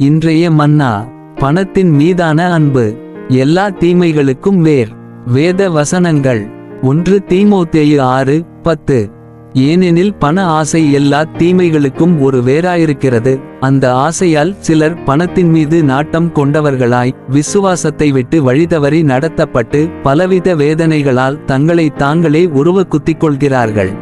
இன்றைய மன்னா பணத்தின் மீதான அன்பு எல்லா தீமைகளுக்கும் வேர். வேத வசனங்கள் ஒன்று தீமோத்தேயு ஆறு பத்து. ஏனெனில் பண ஆசை எல்லா தீமைகளுக்கும் ஒரு வேறாயிருக்கிறது அந்த ஆசையால் சிலர் பணத்தின் மீது நாட்டம் கொண்டவர்களாய் விசுவாசத்தை விட்டு வழிதவறி நடத்தப்பட்டு பலவித வேதனைகளால் தங்களை தாங்களே உருவ குத்திக் கொள்கிறார்கள்.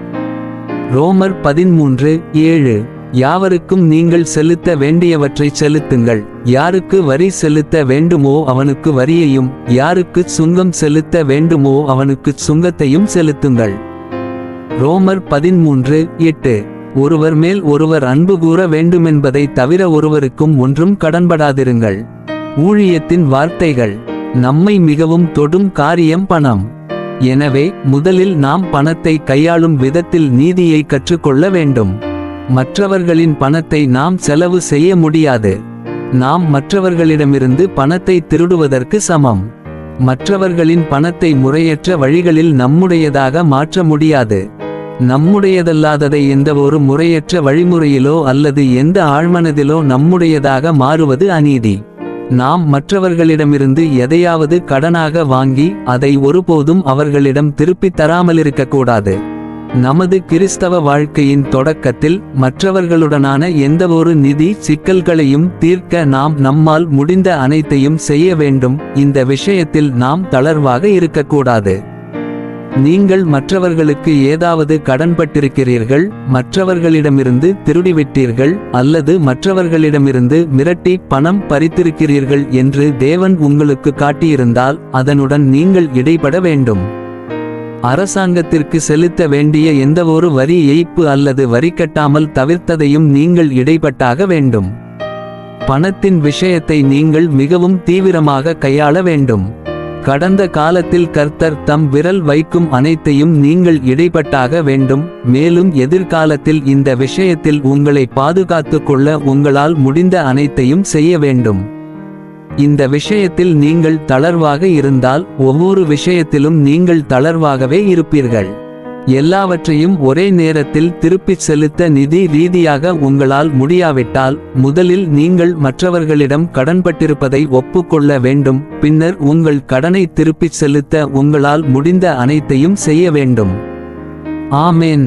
ரோமர் பதிமூன்று ஏழு. யாவருக்கும் நீங்கள் செலுத்த வேண்டியவற்றை செலுத்துங்கள். யாருக்கு வரி செலுத்த வேண்டுமோ அவனுக்கு வரியையும் யாருக்கு சுங்கம் செலுத்த வேண்டுமோ அவனுக்கு சுங்கத்தையும் செலுத்துங்கள். ரோமர் பதிமூன்று எட்டு. ஒருவர் மேல் ஒருவர் அன்பு கூற வேண்டுமென்பதை தவிர ஒருவருக்கும் ஒன்றும் கடன்படாதிருங்கள். ஊழியத்தின் வார்த்தைகள். நம்மை மிகவும் தொடும் காரியம் பணம். எனவே முதலில் நாம் பணத்தை கையாளும் விதத்தில் நீதியை கற்றுக்கொள்ள வேண்டும். மற்றவர்களின் பணத்தை நாம் செலவு செய்ய முடியாது. நாம் மற்றவர்களிடமிருந்து பணத்தை திருடுவதற்கு சமம். மற்றவர்களின் பணத்தை முறையற்ற வழிகளில் நம்முடையதாக மாற்ற முடியாது. நம்முடையதல்லாததை எந்த ஒரு முறையற்ற வழிமுறையிலோ அல்லது எந்த ஆழ்மனதிலோ நம்முடையதாக மாறுவது அநீதி. நாம் மற்றவர்களிடமிருந்து எதையாவது கடனாக வாங்கி அதை ஒருபோதும் அவர்களிடம் திருப்பித் தராமலிருக்கக்கூடாது. நமது கிறிஸ்தவ வாழ்க்கையின் தொடக்கத்தில் மற்றவர்களுடனான எந்தவொரு நிதி சிக்கல்களையும் தீர்க்க நாம் நம்மால் முடிந்த அனைத்தையும் செய்ய வேண்டும். இந்த விஷயத்தில் நாம் தளர்வாக இருக்கக்கூடாது. நீங்கள் மற்றவர்களுக்கு ஏதாவது கடன்பட்டிருக்கிறீர்கள் மற்றவர்களிடமிருந்து திருடிவிட்டீர்கள் அல்லது மற்றவர்களிடமிருந்து மிரட்டி பணம் பறித்திருக்கிறீர்கள் என்று தேவன் உங்களுக்கு காட்டியிருந்தால் அதனுடன் நீங்கள் இடைபட வேண்டும். அரசாங்கத்திற்கு செலுத்த வேண்டிய எந்தவொரு வரி ஏய்ப்பு அல்லது வரி கட்டாமல் தவிர்த்ததையும் நீங்கள் இடைப்பட்டாக வேண்டும். பணத்தின் விஷயத்தை நீங்கள் மிகவும் தீவிரமாக கையாள வேண்டும். கடந்த காலத்தில் கர்த்தர் தம் விரல் வைக்கும் அனைத்தையும் நீங்கள் இடைப்பட்டாக வேண்டும். மேலும் எதிர்காலத்தில் இந்த விஷயத்தில் உங்களை பாதுகாத்துக்கொள்ள உங்களால் முடிந்த அனைத்தையும் செய்ய வேண்டும். இந்த விஷயத்தில் நீங்கள் தளர்வாக இருந்தால் ஒவ்வொரு விஷயத்திலும் நீங்கள் தளர்வாகவே இருப்பீர்கள். எல்லாவற்றையும் ஒரே நேரத்தில் திருப்பிச் செலுத்த நிதி ரீதியாக உங்களால் முடியாவிட்டால் முதலில் நீங்கள் மற்றவர்களிடம் கடன்பட்டிருப்பதை ஒப்புக்கொள்ள வேண்டும் பின்னர் உங்கள் கடனை திருப்பிச் செலுத்த உங்களால் முடிந்த அனைத்தையும் செய்ய வேண்டும். ஆமேன்.